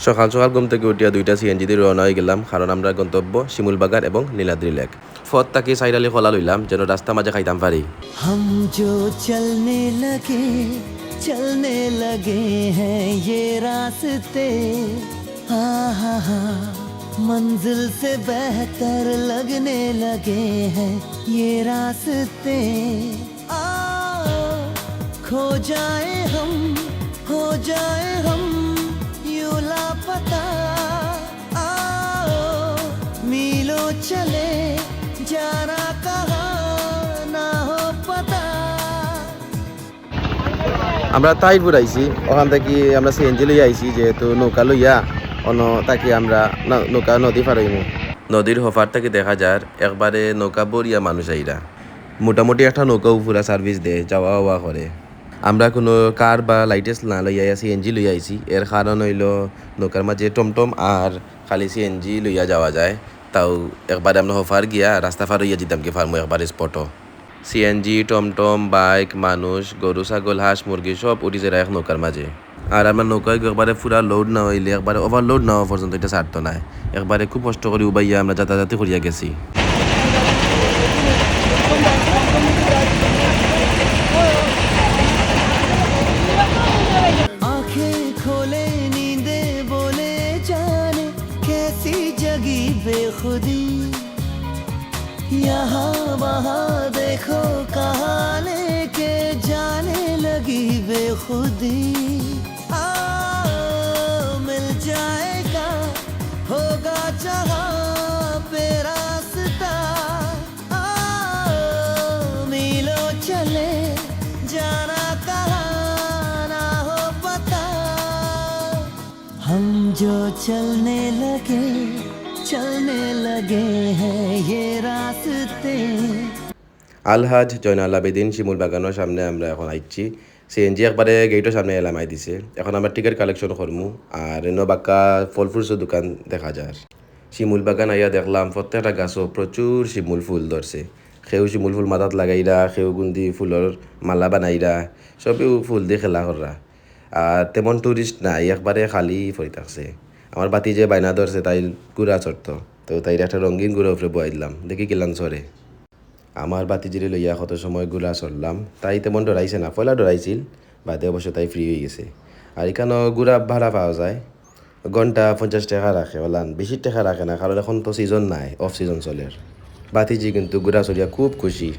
সকাল সকাল ঘুম থেকে উঠিয়া দুইটা সিএনজি দিয়ে রওনা হয়ে গেলাম কারণ আমরা গন্তব্য শিমুলবাগান এবং নীলাদ্রি লেক ফত তাকে সাইডালি খোলা লইলাম যেন রাস্তা মাঝে খাইতাম পারি हम जो चलने लगे चलने लगे हैं ये रास्ते हाँ हाँ हाँ मंजिल से बेहतर लगने लगे हैं ये रास्ते आओ खो जाए हम हो जाए हम चले जाना कहाँ ना हो पता আমরা তাইপুর আইছি ওখান থেকে আমরা সিএনজি লইয়া আইছি যেহেতু নৌকা লইয়া অন্য তাকে আমরা ন- নৌকা নদী পার হইমু নদীর হফার থেকে দেখা যায় একবারে নৌকা বরিয়া মানুষ আইরা মোটামুটি একটা নৌকা পুরা সার্ভিস দেয় যাওয়া আওয়া করে আমরা কোনো কার বা লাইটেস না লইয়া সিএনজি লইয়া আইছি এর কারণ হইল নৌকার মাঝে টমটম আর খালি সিএনজি লইয়া যাওয়া যায় তাও একবারে আমরা হফার গিয়া রাস্তা পার হইয়া যেতাম কি ফার্মু একবারে স্পটও সিএনজি টমটম বাইক মানুষ গরু ছাগল হাঁস মুরগি সব উঠি যায় এক নৌকার মাঝে আর আমার নৌকায় একবারে পুরা লোড না হইলে একবারে ওভারলোড না হওয়া পর্যন্ত এটা ছাড়তো নাই একবারে খুব কষ্ট করে উবাইয়া আমরা যাতায়াতি করিয়া গেছি। देखो कहाँ लेके जाने लगी बेखुदी। आओ, मिल जाएगा, होगा पे रास्ता। मीलों चले हो पता। हम जो चलने लगे चलने लगे हैं ये रास्ते। আলহাজ জয়নাল আবেদিন শিমুল বাগানোর সামনে আমরা এখন আইছি। সিএনজি একবারে গেটের সামনে এলামাই দিছে। এখন আমরা টিকিট কালেকশন করমু আর এনে বাক্কা ফল ফ্রুটসের দোকান দেখা যায় শিমুল বাগান আইয়া দেখলাম, প্রত্যেকটা গাছও প্রচুর শিমুল ফুল ধরছে। সেও শিমুল ফুল মাথাত লাগাইরা সেও গুন্দি ফুলের মালা বানাইরা, সবেও ফুল দিয়ে খেলা কররা আর তেমন টুরিস্ট নাই, একবারে খালি পড়ে থাকছে। আমার বাতি যে বাইনা ধরছে তাই গুড়া চড়ত তো তাই একটা রঙিন গুঁড়ো উপরে বয়াই দিলাম। দেখি কিলান চরে আমার বাতিজিরে লইয়া কত সময়গুলা চললাম তাই তেমন ডরাইছে না পয়লা ডরাইছিল বাদে অবশ্য তাই ফ্রি হয়ে গেছে। আর এখানেও গুড়া ভাড়া পাওয়া যায়। ঘণ্টা পঞ্চাশ টাকা রাখে ওলান বেশি টাকা রাখে না কারণ এখন তো সিজন নাই অফ সিজন চলে। বাতিজি কিন্তু গুড়া চড়িয়া খুব খুশি।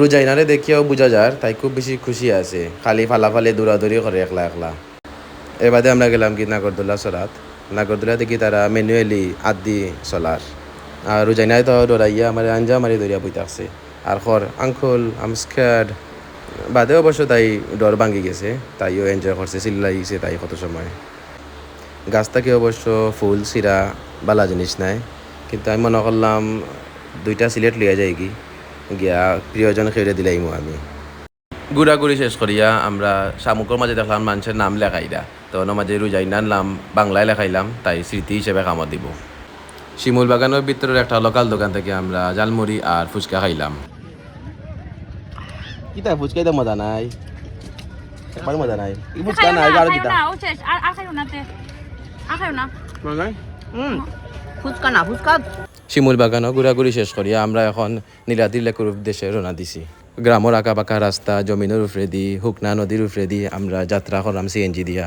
রোজাইনারে দেখিয়াও বোঝা যার তাই খুব বেশি খুশি আছে খালি ফালাফালি দৌড়াদৌড়ি করে একলা একলা। এবারে আমরা গেলাম কি নাগরদোলা সরাত নাগরদোলা দেখি তারা ম্যানুয়ালি আদি চলার। আর রোজাইনায় তো ডরাইয়া আমার আঞ্জা মারি দরিয়া বই থাকছে আর খর আঙ্কুল আম স্ক্যাড বাদে অবশ্য তাই ডর ভাঙি গেছে, তাইও এনজয় করছে চিল্লাই গেছে তাই কত সময়। গাছ থেকে অবশ্য ফুল, চিরা, বালা জিনিস নাই। কিন্তু আমি মনে করলাম দুইটা সিলেট লিয়া যায় কি, গিয়া প্রিয়জন খেয়ে দিলাইমু আমি। ঘুরাঘুরি শেষ করিয়া আমরা শামুকর মাঝে দেখলাম মানুষের নাম লেখাইরা তো ওনার মাঝে রুজাইনার নাম বাংলায় লেখাইলাম, তাই স্মৃতি হিসেবে কামত দিব। শিমুল বাগানের ভিতরের একটা লোকাল দোকান থেকে আমরা জালমুড়ি আর ফুচকা খাইলাম। কিতা ফুচকা তো মজা নাই? একবার মজা নাই। এই ফুচকা নাই আর কিতা ও শেষ আর আর খাইও না তে। আর খাইও না। ফুচকা না ফুচকা। শিমুল বাগানও ঘোরাঘুরি শেষ করিয়া আমরা এখন নীলাদ্রি লেকের উদ্দেশ্যে রওনা দিছি। গ্রামের আঁকা বাঁকা রাস্তা জমিনের উপরে দি হুকনা নদীর উপরে দি আমরা যাত্রা করলাম সিএনজি দিয়া।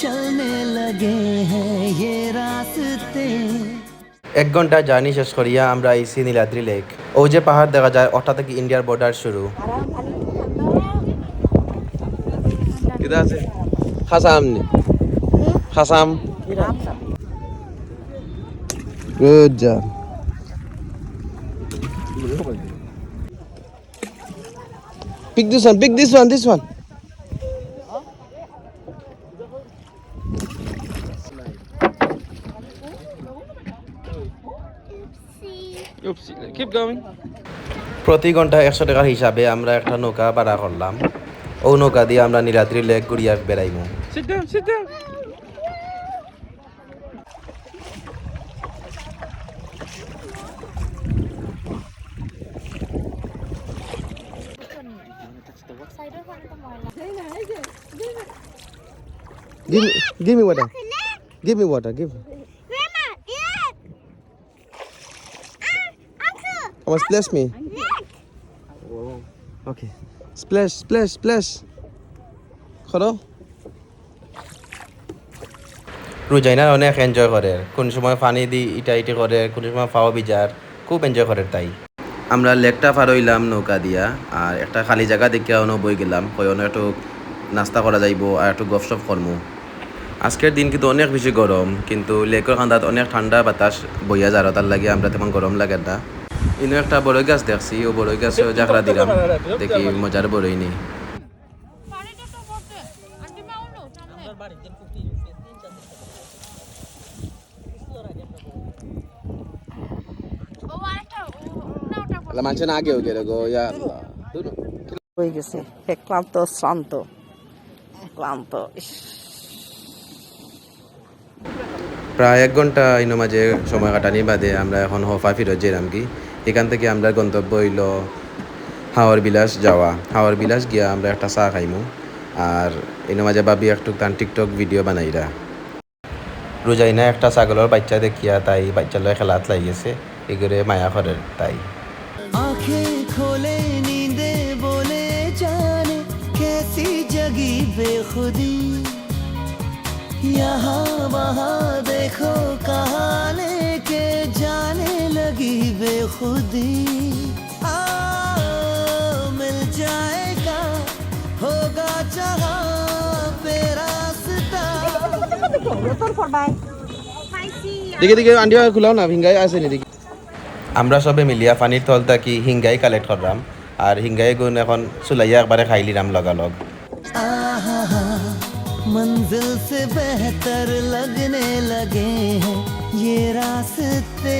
চলনে হে রাস্তে এক ঘণ্টা জার্নি শেষ করিয়া আমরা আইসি নীলাদ্রি লেক। ও যে পাহাড় দেখা যায় অর্থাৎ কি ইন্ডিয়ার বর্ডার শুরু। কিদা আছে? খাসাম নি। খাসাম গুড জব Pick. প্রতি ঘণ্টা একশো টাকার হিসাবে আমরা একটা নৌকা ভাড়া করলাম ও নৌকা দিয়ে আমরা নীলাদ্রি লেক ঘুরিয়া বেড়াইমু Give me, give me water. Give me water. Come on, splash me. Okay. Splash, splash, splash. করো রুজাইনা অনেক এনজয় করে কোন সময় পানি দি ইটা ইটি করে কোন সময় ফাও বিজার খুব এনজয় করে তাই আমরা লেকটা পার হইলাম নৌকা দিয়া আর একটা খালি জায়গা দেখিয়া অন্য বই গেলাম কই অনেক একটু নাস্তা করা যাইব আর একটু গপসপ করমু আজকের দিন কিন্তু অনেক বেশি গরম কিন্তু লেকের কান্দাত অনেক ঠান্ডা বাতাস বইয়া যার তার লাগে আমরা তেমন গরম লাগে না ইনো একটা বড়ই গাছ দেখছি ও বড়ই গাছে জাকরা দিলাম। দেখি মজার বড়ই নেই। মানুষের হয়ে গেলে গো হয়ে গেছে। ক্লান্ত শ্রান্ত। ক্লান্ত প্রায় এক ঘণ্টা ইনো মাঝে সময় কাটানি বাদে আমরা এখন হফা ফিরত যেলাম কি। এখান থেকে আমরা গন্তব্য হইল হাওয়ার বিলাস যাওয়া হাওয়ার বিলাস গিয়া আমরা একটা চা খাইমু আর ইনো মাঝে ভাবি একটু তান টিকটক ভিডিও বানাইরা রোজাইনা একটা ছাগলের বাচ্চা দেখিয়া তাই বাচ্চা লয় খেলাত লাগিয়েছে এগুলো মায়া করে তাই आंखें खोले नींदे बोले जाने कैसी जगी बेखुदी यहाँ वहाँ देखो कहाँ लेके जाने लगी बेखुदी आ मिल जाएगा होगा जहाँ पे रास्ता দেখে দেখে আন্টি খুলাও না হিঙ্গাই আছে নি দেখি আমরা সবে মিলিয়া পানির তল থাকি হিঙ্গাই কালেক্ট করলাম আর হিঙ্গাই গুণ এখন চুলাইয়া একবারে খাইলিরাম লগালগ आहा मंजिल से बेहतर लगने लगे हैं ये रास्ते।